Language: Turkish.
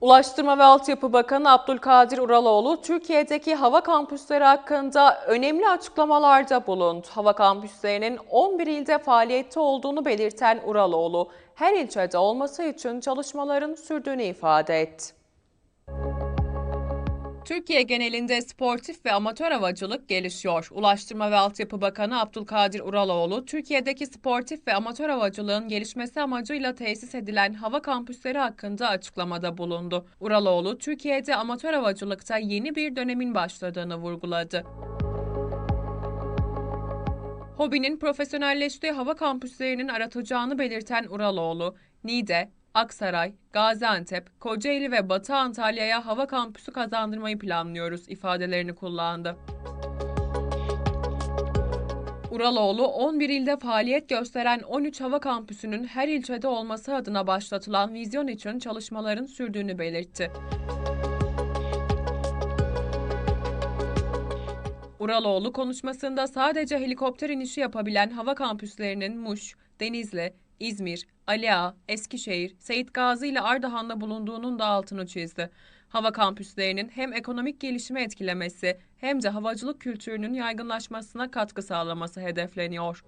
Ulaştırma ve Altyapı Bakanı Abdülkadir Uraloğlu, Türkiye'deki hava kampüsleri hakkında önemli açıklamalarda bulundu. Hava kampüslerinin 11 ilde faaliyette olduğunu belirten Uraloğlu, her ilçede olması için çalışmaların sürdüğünü ifade etti. Türkiye genelinde sportif ve amatör havacılık gelişiyor. Ulaştırma ve Altyapı Bakanı Abdülkadir Uraloğlu, Türkiye'deki sportif ve amatör havacılığın gelişmesi amacıyla tesis edilen hava kampüsleri hakkında açıklamada bulundu. Uraloğlu, Türkiye'de amatör havacılıkta yeni bir dönemin başladığını vurguladı. Hobinin profesyonelleştiği hava kampüslerinin aratacağını belirten Uraloğlu, Niğde, Aksaray, Gaziantep, Kocaeli ve Batı Antalya'ya hava kampüsü kazandırmayı planlıyoruz ifadelerini kullandı. Uraloğlu, 11 ilde faaliyet gösteren 13 hava kampüsünün her ilçede olması adına başlatılan vizyon için çalışmaların sürdüğünü belirtti. Uraloğlu konuşmasında sadece helikopter inişi yapabilen hava kampüslerinin Muş, Denizli, İzmir, Ali Ağa, Eskişehir, Seyit Gazi ile Ardahan'da bulunduğunun da altını çizdi. Hava kampüslerinin hem ekonomik gelişimi etkilemesi hem de havacılık kültürünün yaygınlaşmasına katkı sağlaması hedefleniyor.